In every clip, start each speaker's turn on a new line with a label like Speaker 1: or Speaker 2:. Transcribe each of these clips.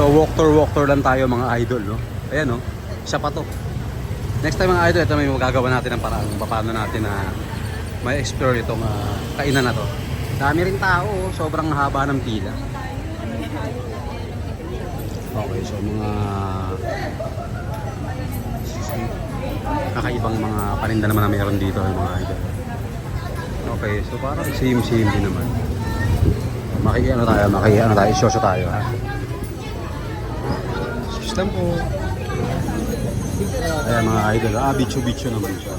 Speaker 1: So walk tour walk tour lang tayo mga idol no. Ayan no. Siya pa to. Next time mga idol, ito may magagawa natin ng paraan paano natin na may explore itong ah, kainan na to. Dami rin tao, sobrang haba ng pila. Okay, so mga kakaibang mga paninda naman na meron dito yung mga idol. Okay, so parang same same din naman. Maki ano tayo, maki ano tayo, shosho tayo ha. System po. Ayan mga idol, ah, bicho-bicho naman siya.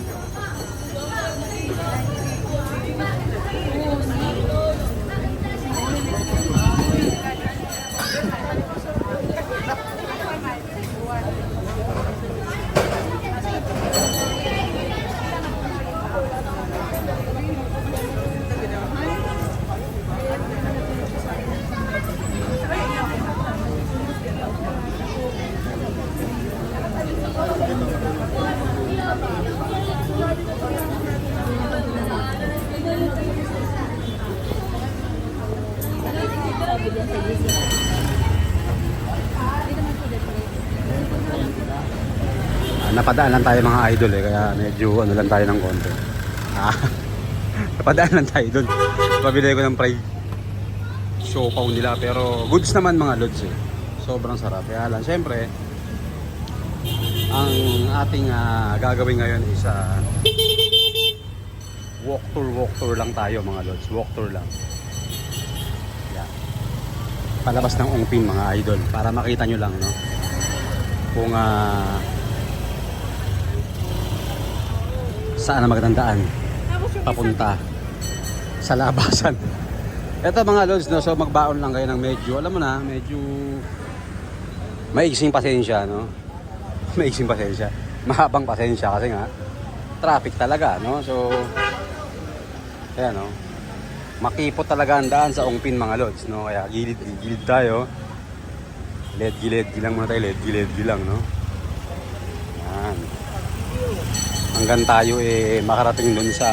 Speaker 1: Ah, napadaan lang tayo mga idol eh, kaya medyo ano lang tayo ng konti. Ah, napadaan lang tayo doon. Pabili ko ng fried siopaw nila, pero goods naman mga lods eh. Sobrang sarap. Kaya lang, syempre, ang ating ah, gagawin ngayon is ah, walk tour, walk tour lang tayo mga lods. Walk tour lang. Palabas ng ungpin mga idol, para makita nyo lang, no? Kung ah, saan ang magandang daan papunta sa labasan. Ito mga lods, no, so magbaon lang kayo ng medyo, alam mo na, medyo maigsing pasensya, no? Maigsing pasensya. Mahabang pasensya kasi nga traffic talaga, no? So ayan, no? Makipot talaga ang daan sa Ongpin mga lods, no? Kaya gilid gilid tayo. Led gilid, gilang muna tayo, led gilid gilang, no? Yan hanggang tayo eh makarating dun sa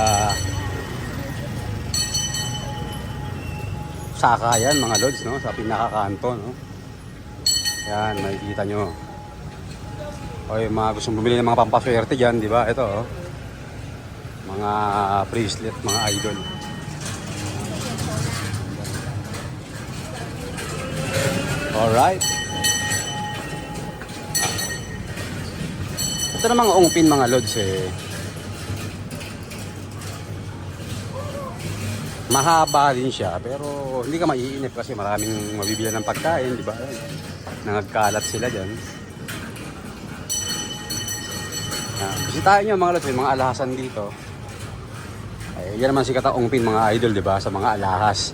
Speaker 1: Sakayan mga lods no sa pinakakanto no yan makikita nyo o yung mga gustong bumili ng mga pampaswerte dyan di ba ito oh. mga bracelet mga idol alright Ito na mga ungpin mga lods eh. Mahaba din siya pero hindi ka maiinip kasi maraming mabibili ng pagkain, di ba? Nangagkalat sila diyan. Ah, bisitahin nyo mga lods, may mga alhasan dito. Ay, yan naman sikat ang ungpin mga idol, di ba? Sa mga alahas.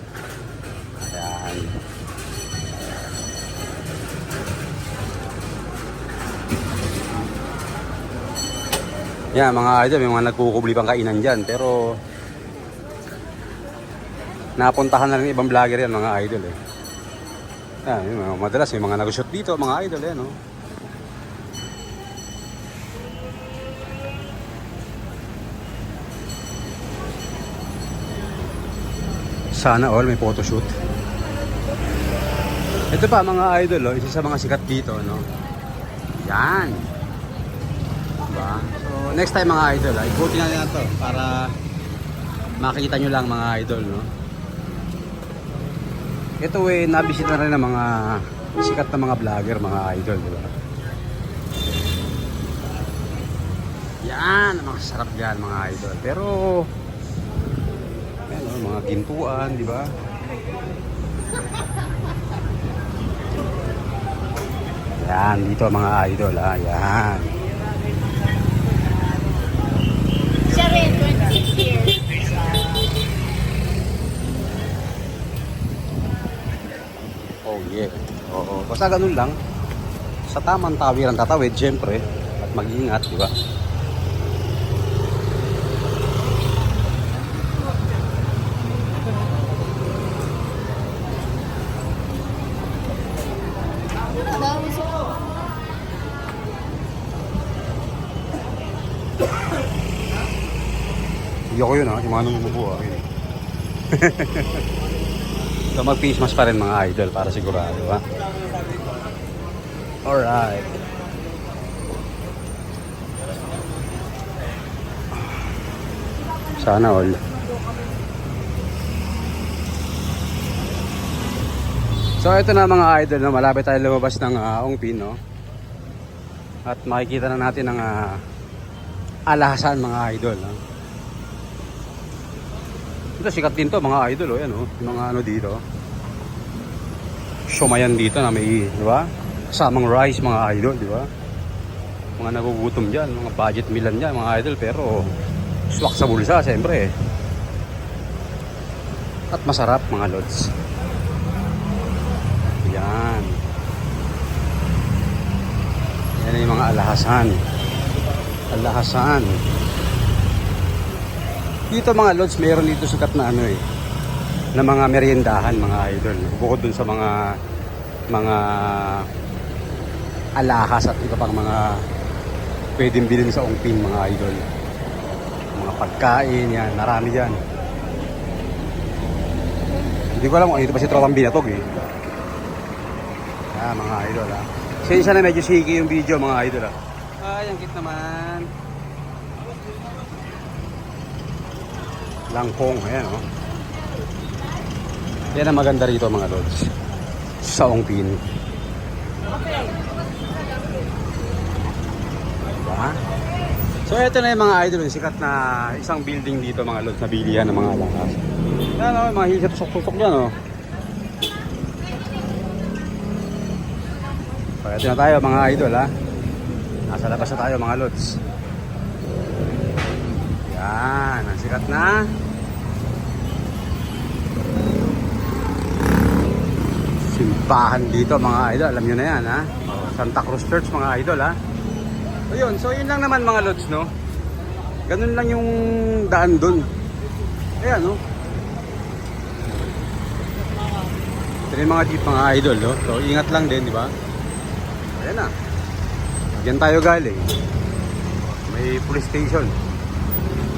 Speaker 1: Yan mga idol, may mga nagkukubli pang kainan dyan. Pero napuntahan na rin ibang vlogger yan mga idol eh. Yan, mga, madalas may mga nag-shoot dito mga idol eh, no? Sana all may photoshoot. Ito pa mga idol, oh, isa sa mga sikat dito, no? Yan. Diba? Next time mga idol, ay buti na lang to para makita nyo lang mga idol, no? Ito eh, nabisit na rin ng mga sikat na mga vlogger, mga idol, di ba? Yan, mga sarap yan mga idol. Pero, yan, oh, mga gintuan, di ba? Yan, dito mga idol, ah, yan.
Speaker 2: Siya rin, 26 years.
Speaker 1: Oh yeah. Oo. Basta ganun lang. Sa tamang tawiran tatawid, syempre. At mag-iingat, di ba? Hindi ako yun ha, yung mga nangumubo ha. So mag-face mask pa rin mga idol para sigurado ha. Alright. Sana all. So ito na mga idol, no? malapit tayo lumabas ng uh, Ongpin, no? At makikita na natin ang ah, alahasan mga idol. No? Ito sikat din to mga idol, oh, yan, oh. Yung mga ano dito. Shumayan dito na may, di ba? Kasamang rice mga idol, di ba? Mga nagugutom dyan, mga budget meal dyan mga idol, pero swak sa bulsa, siyempre. At masarap mga lods. Yan. Yan yung mga alahasan. Alahasan. Dito mga lods, mayroon dito sikat na ano eh, na mga meriendahan mga idol. Bukod dun sa mga mga alahas at iba pang mga pwedeng bilhin sa ongpin mga idol. Mga pagkain yan, marami yan. Hindi ko alam kung ito pa si Tropang Binatog eh. Ah, mga idol ah. Sensya na medyo shaky yung video mga idol ah. Ay, ang cute naman. Langkong, ayan oh. Yan ang maganda rito mga lods. Sa Ongpin. Diba? So ito na yung mga idol, yung sikat na isang building dito mga lods na bilihan ng mga lakas. Yan oh, mga hilisap tusok-tusok dyan oh. So ito na tayo mga idol ha. Nasa labas na tayo mga lods. Yan, ang sikat na. Simbahan dito mga idol, alam nyo na yan ha. Santa Cruz Church mga idol ha. So yun, so yun lang naman mga lods no. Ganun lang yung daan dun. Ayan no. Ito yung mga jeep mga idol no. So ingat lang din di ba? Ayan na. Diyan tayo galing. May police station.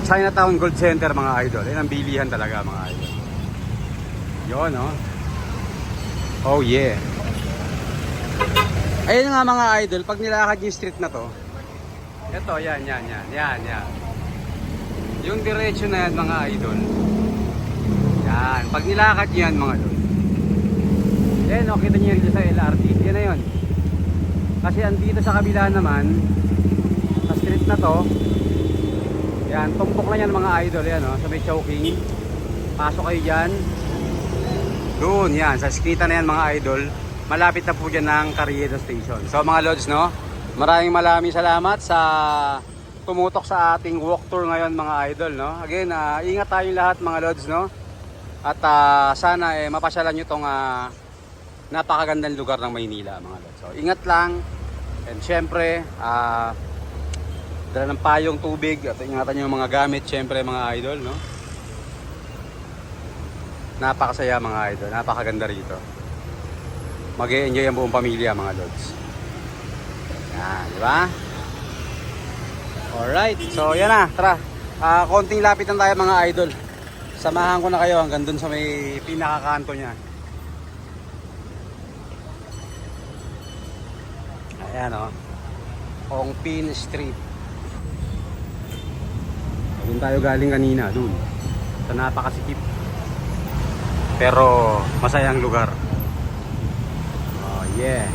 Speaker 1: Chinatown Gold Center mga idol. Yan ang bilihan talaga mga idol. Yun no. Oh yeah. Ayun nga mga idol, pag nilakad yung street na to, ito, yan, yan, yan, yan, yan. Yung diretso na yan mga idol. Yan, pag nilakad yan mga idol. Yan, oh, kita nyo dito sa LRT. Yan na yun. Kasi andito sa kabila naman, sa street na to, yan, tumpok na yan mga idol. Yan, oh, sa may choking. Pasok kayo dyan. Doon, yan, sa skita na yan mga idol. Malapit na po dyan ng Carriedo Station. So mga lods, no? Maraming maraming salamat sa tumutok sa ating walk tour ngayon mga idol, no? Again, ah, ingat tayong lahat mga lods, no? At ah, sana eh, mapasyalan nyo tong ah, napakagandang lugar ng Maynila mga lods. So ingat lang. And syempre, ah, dala ng payong tubig at ingatan nyo mga gamit, syempre mga idol, no? Napakasaya mga idol, napakaganda rito. mag enjoy ang buong pamilya mga lods. Yan, di ba? Alright, so yan na, tara. Ah, konting lapit lang tayo mga idol. Samahan ko na kayo hanggang dun sa may pinakakanto niya. Ayan o. Oh. Ongpin Street. Doon tayo galing kanina, dun. Sa napakasikip. Pero masayang lugar. Oh yeah.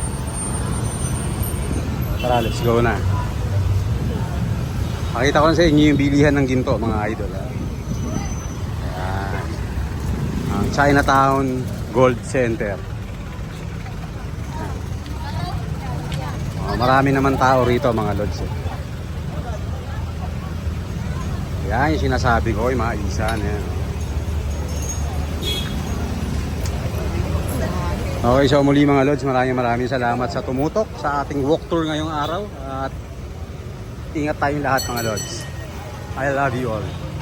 Speaker 1: Tara, let's go na. Pakita ko na sa inyo yung bilihan ng ginto mga idol. Ha? Ayan. Ang Chinatown Gold Center. Oh, marami naman tao rito mga lods. Eh. Yan yung sinasabi ko, yung mga isan. Yan. Okay, so muli mga lods, maraming maraming salamat sa tumutok sa ating walk tour ngayong araw at ingat tayong lahat mga lods. I love you all.